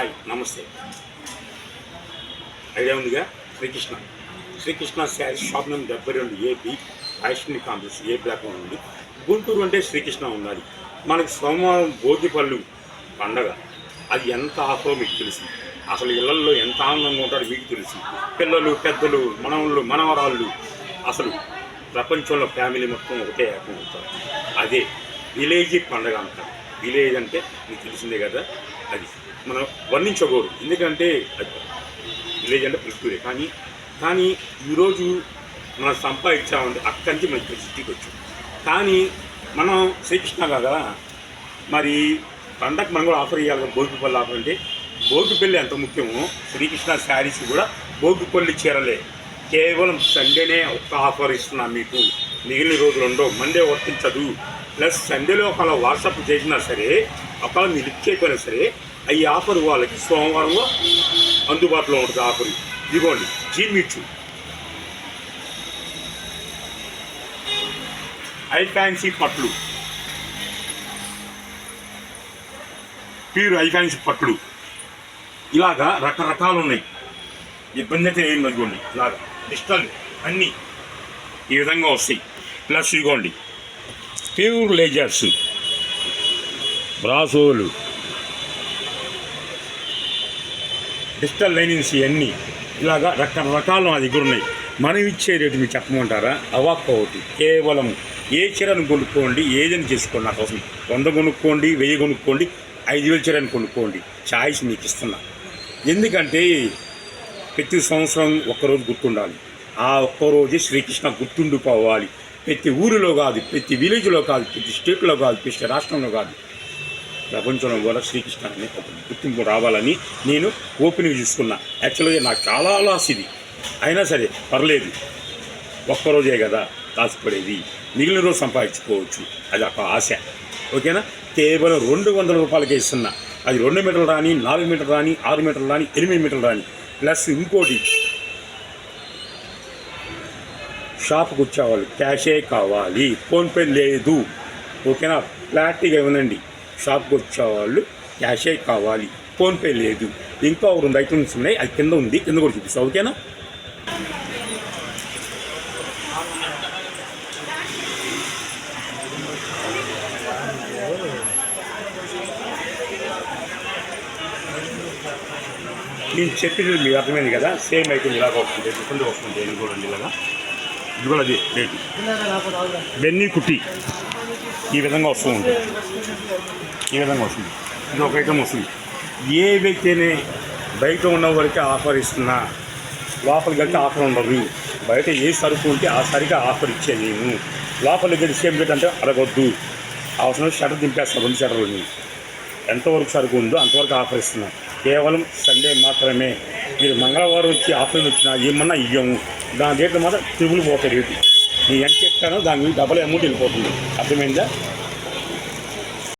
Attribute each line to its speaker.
Speaker 1: Hi నమస్తే. Idea ఉందిగా? Srikrishna. Srikrishna sari shop number డెబ్బై రెండు ఏపీ ఐష్ణి కాంప్లెక్స్ ఏ బ్లాక్ ఉంది. గుంటూరు అంటే శ్రీకృష్ణ ఉండాలి. మనకి సోమవారం భోగిపళ్ళు పండగ. అది ఎంత ఆఫరో మీకు తెలుసు. అసలు ఇళ్ళలో ఎంత ఆనందంగా ఉంటారో మీకు తెలుసు. పిల్లలు పెద్దలు మనవాళ్ళు మనవరాళ్ళు అసలు ప్రపంచంలో ఫ్యామిలీ మొత్తం ఒకటే ఏకం అవుతారు. అదే విలేజీ పండగ అంటారు. విలేజ్ అంటే మీకు తెలిసిందే కదా అది. మనం వర్ణించకూడదు. ఎందుకంటే అది విలేజ్ అంటే పల్లెటూరే కానీ కానీ ఈరోజు మనం సంపాదించామంటే అక్కడి నుంచి మనకి సిటీకి వచ్చాం. కానీ మనం శ్రీకృష్ణ కదా మరి పండగ మనం కూడా ఆఫర్ ఇవ్వాలి కదా భోగిపల్లి ఆఫర్ అంటే. భోగిపల్లి ఎంత ముఖ్యమో శ్రీకృష్ణ శారీస్ కూడా భోగిపల్లి చీరలే. కేవలం సండేనే ఒక్క ఆఫర్ ఇస్తున్నాం మీకు. మిగిలిన రోజులు ఉండవు. మండే వర్తించదు. ప్లస్ సండేలో ఒకవేళ వాట్సాప్ చేసినా సరే ఒకవేళ మీరు లిఫ్ట్ చేయకపోయినా సరే ఈ ఆఫర్ వాళ్ళకి సోమవారంలో అందుబాటులో ఉంటుంది ఆఫర్. ఇదిగోండి జీమిచ్చు ఐ ఫ్యాన్సీ పట్లు. ప్యూర్ ఐ ఫ్యాన్సీ పట్లు. ఇలాగా రకరకాలు ఉన్నాయి. ఇబ్బంది అయితే ఏం ఇదిగోండి ఇలాగా. డిస్టల్ అన్నీ ఈ విధంగా వస్తాయి. ప్లస్ ఇదిగోండి ప్యూర్ లేజర్స్. బ్రాసోలు. డిజిటల్ లైనింగ్స్ ఇవన్నీ ఇలాగా రకరకాలు నా దగ్గర ఉన్నాయి. మనం ఇచ్చే రేటు మీరు చెప్పమంటారా? అవాక్ ఒకటి కేవలం ఏ చీరను కొనుక్కోండి ఏదని చేసుకోండి నా కోసం. వంద కొనుక్కోండి వెయ్యి కొనుక్కోండి ఐదు వేల చీరను కొనుక్కోండి. ఛాయిస్ మీకు ఇస్తున్నా. ఎందుకంటే ప్రతి సంవత్సరం ఒక్కరోజు గుర్తుండాలి. ఆ ఒక్కరోజే శ్రీకృష్ణ గుర్తుండిపోవాలి. ప్రతి ఊరిలో కాదు ప్రతి విలేజ్లో కాదు ప్రతి స్టేట్లో కాదు ప్రతి రాష్ట్రంలో కాదు. ప్రపంచంలో కూడా శ్రీకృష్ణ అనే ఒక గుర్తింపు రావాలని నేను ఓపెన్గా చూసుకున్నా. యాక్చువల్గా నాకు చాలా లాస్ ఇది. అయినా సరే పర్లేదు. ఒక్కరోజే కదా కాసిపడేది మిగిలిన రోజు సంపాదించుకోవచ్చు. అది ఒక ఆశ. ఓకేనా? కేవలం రెండు వందల రూపాయలకే ఇస్తున్నా. అది రెండు మీటర్లు రాని నాలుగు మీటర్లు రాని ఆరు మీటర్లు రాని ఎనిమిది మీటర్లు రాని. ప్లస్ ఇంకోటి షాప్కి వచ్చేవాళ్ళు క్యాషే కావాలి. ఫోన్పే లేదు. ఓకేనా? ఫ్లాట్గా ఇవ్వనండి షాప్కి వచ్చేవాళ్ళు క్యాషే కావాలి. ఫోన్పే లేదు. ఇంకా ఒక రెండు ఐటమ్స్ ఉన్నాయి. అది కింద ఉంది. కింద కూడా చూపిస్తా. ఓకేనా? నేను చెప్పినది మీకు అర్థమైంది కదా? సేమ్ ఐటమ్ ఇలాగ వస్తుంది. డిఫరెంట్ వస్తుంది. ఇది కూడా ఇలాగా. ఇది కూడా అది రేటు. బెన్నీ కుట్టి ఈ విధంగా వస్తూ ఉంటుంది ఈ విధంగా వస్తుంది. ఇది ఒక ఐటమ్ వస్తుంది. ఏ వ్యక్తినే బయట ఉన్న ఆఫర్ ఇస్తున్నా లోపలికి గడితే ఆఫర్ ఉండదు. బయట ఏ సరుకు ఉంటే ఆ సరిగా ఆఫర్ ఇచ్చేది నేను. లోపలి గడిచి ఏం పెట్టంటే అడగొద్దు. అవసరం షటర్ దింపేస్తాను రెండు షటర్లని ఎంతవరకు సరుకు ఉందో అంతవరకు ఆఫర్ ఇస్తున్నా. కేవలం సండే మాత్రమే. మీరు మంగళవారం వచ్చి ఆఫర్లు వచ్చినా ఏమన్నా ఇయ్యము. దాని రేట్లు మాత్రం త్రిబుల్ పోతాయి రేటు నేను ఎంత చెప్తానో దాని మీద డబల్ అమౌంట్ వెళ్ళిపోతుంది. అర్థమైందా?